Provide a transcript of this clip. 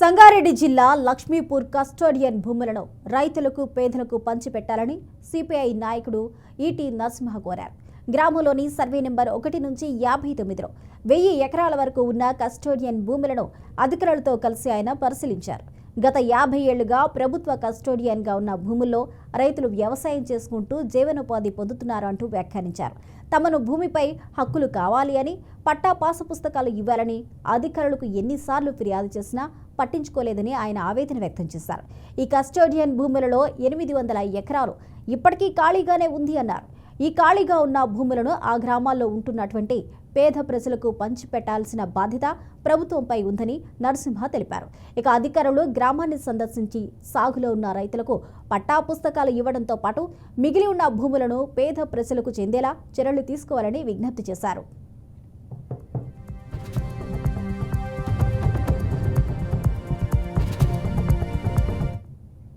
సంగారెడ్డి జిల్లా లక్ష్మీపూర్ కస్టోడియన్ భూములను రైతులకు పేదలకు పంచిపెట్టాలని సిపిఐ నాయకుడు ఈటీ నరసింహ కోరారు. గ్రామంలోని సర్వే నెంబర్ ఒకటి నుంచి యాభై తొమ్మిదిలో వెయ్యి ఎకరాల వరకు ఉన్న కస్టోడియన్ భూములను అధికారులతో కలిసి ఆయన పరిశీలించారు. గత యాభై ఏళ్ళుగా ప్రభుత్వ కస్టోడియన్గా ఉన్న భూముల్లో రైతులు వ్యవసాయం చేసుకుంటూ జీవనోపాధి పొందుతున్నారు అంటూ వ్యాఖ్యానించారు. తమను భూమిపై హక్కులు కావాలి అని పట్టా పాసు పుస్తకాలు ఇవ్వాలని అధికారులకు ఎన్నిసార్లు ఫిర్యాదు చేసినా పట్టించుకోలేదని ఆయన ఆవేదన వ్యక్తం చేశారు. ఈ కస్టోడియన్ భూములలో ఎనిమిది వందల ఎకరాలు ఇప్పటికీ ఖాళీగానే ఉంది అన్నారు. ఈ ఖాళీగా ఉన్న భూములను ఆ గ్రామాల్లో ఉంటున్నటువంటి పేద ప్రజలకు పంచిపెట్టాల్సిన బాధ్యత ప్రభుత్వంపై ఉందని నరసింహ తెలిపారు. ఇక అధికారులు గ్రామాన్ని సందర్శించి సాగులో ఉన్న రైతులకు పట్టా పుస్తకాలు ఇవ్వడంతో పాటు మిగిలి ఉన్న భూములను పేద ప్రజలకు చెందేలా చర్యలు తీసుకోవాలని విజ్ఞప్తి చేశారు.